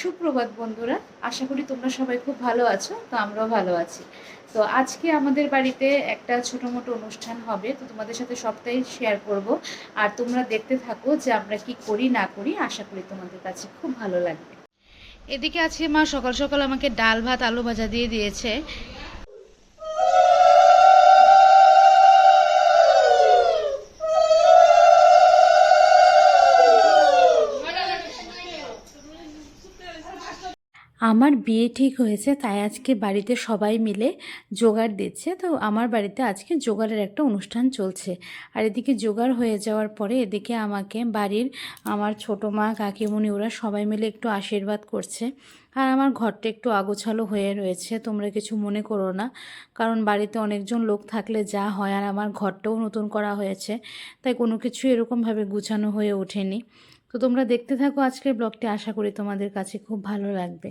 সুপ্রভাত বন্ধুরা, আশা করি তোমরা সবাই খুব ভালো আছো, তো আমরাও ভালো আছি। তো আজকে আমাদের বাড়িতে একটা ছোটো মোটো অনুষ্ঠান হবে, তো তোমাদের সাথে সবটাই শেয়ার করব। আর তোমরা দেখতে থাকো যে আমরা কি করি, না করি, আশা করি তোমাদের কাছে খুব ভালো লাগবে। এদিকে আজকে মা সকাল সকাল আমাকে ডাল ভাত, আলু ভাজা দিয়ে দিয়েছে। আমার বিয়ে ঠিক হয়েছে, তাই আজকে বাড়িতে সবাই মিলে জোগাড় দিচ্ছে। তো আমার বাড়িতে আজকে জোগাড়ের একটা অনুষ্ঠান চলছে। আর এদিকে জোগাড় হয়ে যাওয়ার পরে এদিকে আমাকে বাড়ির আমার ছোটো মা কাকিমুনি ওরা সবাই মিলে একটু আশীর্বাদ করছে। আর আমার ঘরটা একটু আগোছালো হয়ে রয়েছে, তোমরা কিছু মনে করো না। কারণ বাড়িতে অনেকজন লোক থাকলে যা হয়, আর আমার ঘরটাও নতুন করা হয়েছে। তাই কোনো কিছু এরকমভাবে গুছানো হয়ে ওঠেনি। তো তোমরা দেখতে থাকো আজকের ব্লগটি, আশা করি তোমাদের কাছে খুব ভালো লাগবে।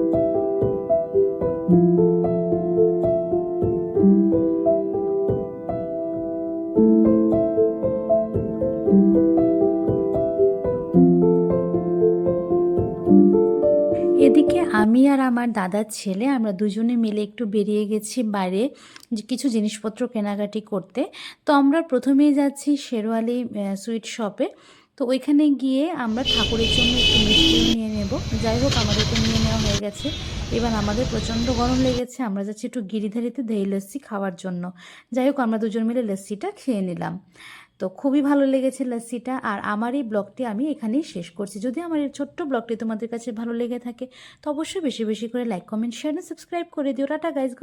এদিকে আমি আর আমার দাদার ছেলে, আমরা দুজনে মিলে একটু বেরিয়ে গেছি বাইরে কিছু জিনিসপত্র কেনাকাটি করতে। তো আমরা প্রথমেই যাচ্ছি শেরওয়ালি সুইট শপে। তো ওইখানে গিয়ে আমরা ঠাকুরের জন্য একটু মিষ্টি নিয়ে নেব। যাই হোক আমাদের তো নিয়ে নেওয়া হয়ে গেছে। এবার আমাদের প্রচণ্ড গরম লেগেছে, আমরা যাচ্ছি একটু গিরিধারিতে দই লস্যি খাওয়ার জন্য। যাই হোক, আমরা দুজন মিলে লস্যিটা খেয়ে নিলাম। তো খুবই ভালো লেগেছে লস্যিটা আর আমার এই ব্লগটি আমি এখানেই শেষ করছি। যদি আমার এই ছোট্ট ব্লগটি তোমাদের কাছে ভালো লেগে থাকে, তো অবশ্যই বেশি বেশি করে লাইক, কমেন্ট শেয়ার সাবস্ক্রাইব করে দিও। Tata guys